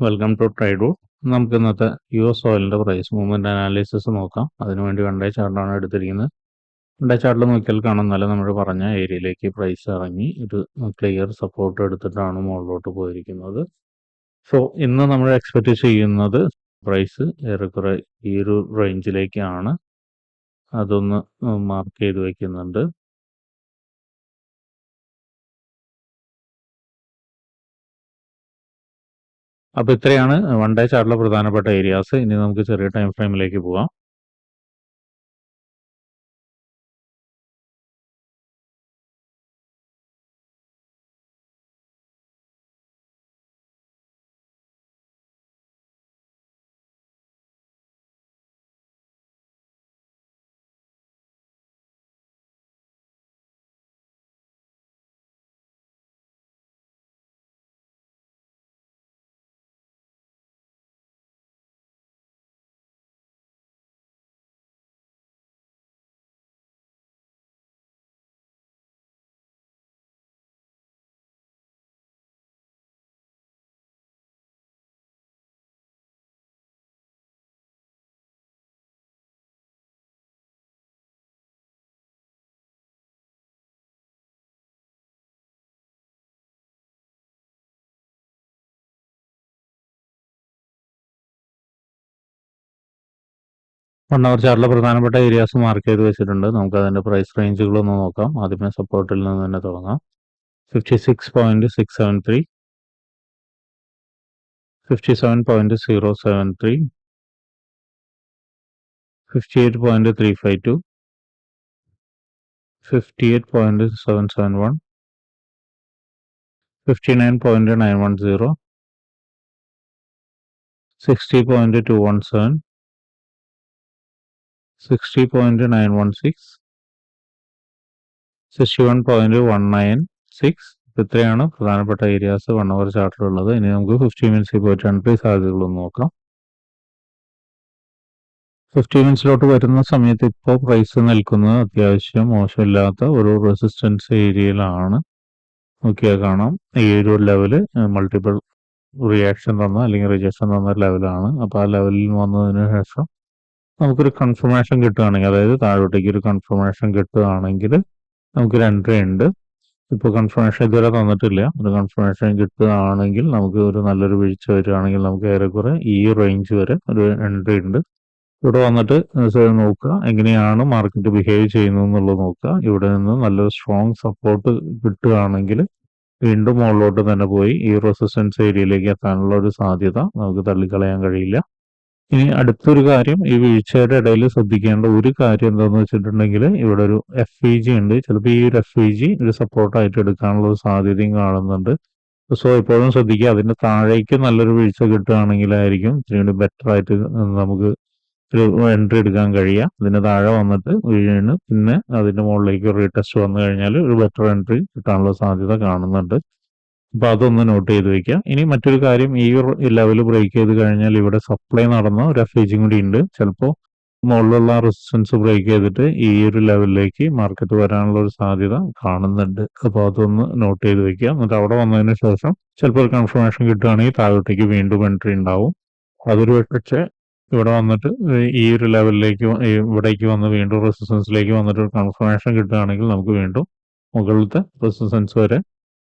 Welcome to ട്രൈഡു നമുക്ക് ഇന്നത്തെ യു എസ് ഓയിലിന്റെ പ്രൈസ് മൂവ്മെന്റ് അനാലിസിസ് നോക്കാം. അതിനുവേണ്ടി വൺ ചാർട്ടാണ് എടുത്തിരിക്കുന്നത്. വൺ ചാർട്ടിൽ നോക്കിയാൽ കാണാം. നമ്മൾ പറഞ്ഞ ഏരിയയിലേക്ക് പ്രൈസ് ഇറങ്ങി. ഇത് ക്ലിയർ സപ്പോർട്ട് എടുത്തിട്ടാണ് മുകളിലോട്ട് പോയിരിക്കുന്നത്. സോ ഇന്ന് നമ്മൾ എക്സ്പെക്റ്റ് ചെയ്യുന്നത് പ്രൈസ് ഏറെക്കുറെ ഈ ഒരു റേഞ്ചിലേക്കാണ് അതൊന്ന് മാർക്ക് ചെയ്ത് വയ്ക്കുന്നുണ്ട് അപ്പോൾ ഇത്രയാണ് വൺ ഡേ ചാർട്ടിലെ പ്രധാനപ്പെട്ട ഏരിയാസ് ഇനി നമുക്ക് ചെറിയ ടൈം ഫ്രെയിമിലേക്ക് പോവാം. അവർ ചാർട്ടിലെ പ്രധാനപ്പെട്ട ഏരിയാസ് മാർക്ക് ചെയ്ത് വെച്ചിട്ടുണ്ട്. നമുക്ക് അതിന്റെ പ്രൈസ് റേഞ്ചുകളൊന്ന് നോക്കാം. ആദ്യമേ സപ്പോർട്ടിൽ നിന്ന് തന്നെ തുടങ്ങാം. Fifty six point six seven three fifty seven point zero seven three fifty eight point three five two fifty eight point seven seven one fifty nine point nine one zero sixty point two one seven sixty point nine one six sixty one point one nine six ഇത്രയാണ് പ്രധാനപ്പെട്ട areas one hour ചാർട്ടിലുള്ളത് ഇനി നമുക്ക് fifty മിനിറ്റ്സിൽ പോയിട്ട് entry സാധ്യതകളൊന്ന് നോക്കാം. Fifty മിനിറ്റ്സിലോട്ട് വരുന്ന സമയത്ത് ഇപ്പോൾ price നിൽക്കുന്നത് അത്യാവശ്യം മോശമില്ലാത്ത ഒരു റെസിസ്റ്റൻസ് ഏരിയയിലാണ് നോക്കിയാൽ കാണാം. ഈ ഒരു ലെവൽ മൾട്ടിപ്പിൾ റിയാക്ഷൻ തന്ന അല്ലെങ്കിൽ റിജക്ഷൻ തന്ന ലെവലാണ് അപ്പോൾ ആ ലെവലിൽ വന്നതിന് ശേഷം നമുക്കൊരു കൺഫർമേഷൻ കിട്ടുകയാണെങ്കിൽ അതായത് താഴോട്ടേക്ക് ഒരു കൺഫർമേഷൻ കിട്ടുകയാണെങ്കിൽ നമുക്കൊരു എൻട്രി ഉണ്ട് ഇപ്പോൾ കൺഫർമേഷൻ ഇതുവരെ തന്നിട്ടില്ല. ഒരു കൺഫർമേഷൻ കിട്ടുകയാണെങ്കിൽ നമുക്ക് ഒരു നല്ലൊരു വീഴ്ച വരികയാണെങ്കിൽ നമുക്ക് ഏറെക്കുറെ ഈ റേഞ്ച് വരെ ഒരു എൻട്രി ഉണ്ട് ഇവിടെ വന്നിട്ട് നോക്കുക. എങ്ങനെയാണ് മാർക്കറ്റ് ബിഹേവ് ചെയ്യുന്നത് എന്നുള്ളത് നോക്കുക. ഇവിടെ നിന്ന് നല്ലൊരു സ്ട്രോങ് സപ്പോർട്ട് കിട്ടുകയാണെങ്കിൽ വീണ്ടും മുകളിലോട്ട് തന്നെ പോയി ഈ റെസിസ്റ്റൻസ് ഏരിയയിലേക്ക് എത്താനുള്ള ഒരു സാധ്യത നമുക്ക് തള്ളിക്കളയാൻ കഴിയില്ല. ഇനി അടുത്തൊരു കാര്യം ഈ വീഴ്ചയുടെ ഇടയിൽ ശ്രദ്ധിക്കേണ്ട ഒരു കാര്യം എന്താണെന്ന് വെച്ചിട്ടുണ്ടെങ്കിൽ ഇവിടെ ഒരു എഫ് ഇ ജി ഉണ്ട്. ചിലപ്പോൾ ഈ ഒരു എഫ് ഇ ജി ഒരു സപ്പോർട്ടായിട്ട് എടുക്കാനുള്ള ഒരു സാധ്യതയും കാണുന്നുണ്ട്. സോ എപ്പോഴും ശ്രദ്ധിക്കുക. അതിന്റെ താഴേക്ക് നല്ലൊരു വീഴ്ച കിട്ടുകയാണെങ്കിലായിരിക്കും ഇത്തിരി കൂടി ബെറ്റർ ആയിട്ട് നമുക്ക് ഒരു എൻട്രി എടുക്കാൻ കഴിയുക. അതിന് താഴെ വന്നിട്ട് വീണ് പിന്നെ അതിന്റെ മുകളിലേക്ക് റീടെസ്റ്റ് വന്നു കഴിഞ്ഞാൽ ഒരു ബെറ്റർ എൻട്രി കിട്ടാനുള്ള സാധ്യത കാണുന്നുണ്ട്. അപ്പോൾ അതൊന്ന് നോട്ട് ചെയ്ത് വെക്കാം. ഇനി മറ്റൊരു കാര്യം ഈ ലെവൽ ബ്രേക്ക് ചെയ്ത് കഴിഞ്ഞാൽ ഇവിടെ സപ്ലൈ നടന്ന ഒരു എഫേജും കൂടി ഉണ്ട്. ചിലപ്പോൾ മുകളിലുള്ള റെസിസ്റ്റൻസ് ബ്രേക്ക് ചെയ്തിട്ട് ഈ ഒരു ലെവലിലേക്ക് മാർക്കറ്റ് വരാനുള്ള ഒരു സാധ്യത കാണുന്നുണ്ട്. അപ്പോൾ അതൊന്ന് നോട്ട് ചെയ്ത് വെക്കുക എന്നിട്ട് അവിടെ വന്നതിന് ശേഷം ചിലപ്പോൾ ഒരു കൺഫർമേഷൻ കിട്ടുകയാണെങ്കിൽ താഴോട്ടേക്ക് വീണ്ടും എൻട്രി ഉണ്ടാവും. അതൊരു പക്ഷേ ഇവിടെ വന്നിട്ട് ഈ ഒരു ലെവലിലേക്ക് ഇവിടേക്ക് വന്ന് വീണ്ടും റെസിസ്റ്റൻസിലേക്ക് വന്നിട്ട് ഒരു കൺഫർമേഷൻ കിട്ടുകയാണെങ്കിൽ നമുക്ക് വീണ്ടും മുകളിലത്തെ റെസിസ്റ്റൻസ് വരെ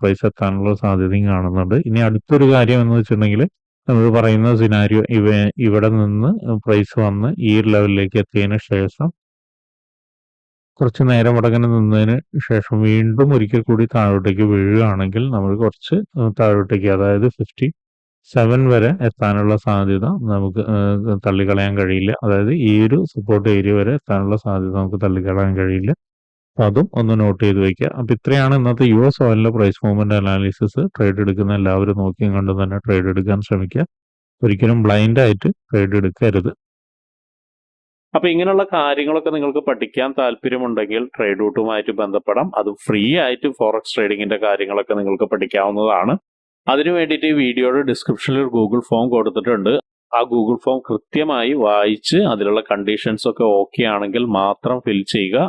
പ്രൈസ് എത്താനുള്ള സാധ്യതയും കാണുന്നുണ്ട്. ഇനി അടുത്തൊരു കാര്യം എന്ന് വെച്ചിട്ടുണ്ടെങ്കിൽ നമ്മൾ പറയുന്ന സിനാരിയോ ഇവ ഇവിടെ നിന്ന് പ്രൈസ് വന്ന് ഈ ലെവലിലേക്ക് എത്തിയതിന് ശേഷം കുറച്ച് നേരം മുടങ്ങനെ നിന്നതിന് ശേഷം വീണ്ടും ഒരിക്കൽ കൂടി താഴോട്ടേക്ക് വീഴുകയാണെങ്കിൽ നമ്മൾ കുറച്ച് താഴോട്ടേക്ക് അതായത് ഫിഫ്റ്റി സെവൻ വരെ എത്താനുള്ള സാധ്യത നമുക്ക് തള്ളിക്കളയാൻ കഴിയില്ല. അതായത് ഈ ഒരു സപ്പോർട്ട് ഏരിയ വരെ എത്താനുള്ള സാധ്യത നമുക്ക് തള്ളിക്കളയാൻ കഴിയില്ല. അപ്പോൾ അതും ഒന്ന് നോട്ട് ചെയ്ത് വയ്ക്കുക അപ്പോൾ ഇത്രയാണ് ഇന്നത്തെ യു എസ് ഓയിലിന്റെ പ്രൈസ് മൂവ്മെന്റ് അനാലിസിസ് ട്രേഡ് എടുക്കുന്ന എല്ലാവരും നോക്കിയും കണ്ടും തന്നെ ട്രേഡ് എടുക്കാൻ ശ്രമിക്കുക. ഒരിക്കലും ബ്ലൈൻഡ് ആയിട്ട് ട്രേഡ് എടുക്കരുത്. അപ്പൊ ഇങ്ങനെയുള്ള കാര്യങ്ങളൊക്കെ നിങ്ങൾക്ക് പഠിക്കാൻ താല്പര്യമുണ്ടെങ്കിൽ ട്രേഡ് റൂട്ടുമായിട്ട് ബന്ധപ്പെടാം. അത് ഫ്രീ ആയിട്ട് ഫോറക്സ് ട്രേഡിങ്ങിന്റെ കാര്യങ്ങളൊക്കെ നിങ്ങൾക്ക് പഠിക്കാവുന്നതാണ്. അതിനു വേണ്ടിയിട്ട് ഈ വീഡിയോയുടെ ഡിസ്ക്രിപ്ഷനിൽ ഒരു ഗൂഗിൾ ഫോം കൊടുത്തിട്ടുണ്ട്. ആ ഗൂഗിൾ ഫോം കൃത്യമായി വായിച്ച് അതിലുള്ള കണ്ടീഷൻസ് ഒക്കെ ഓക്കെ ആണെങ്കിൽ മാത്രം ഫിൽ ചെയ്യുക.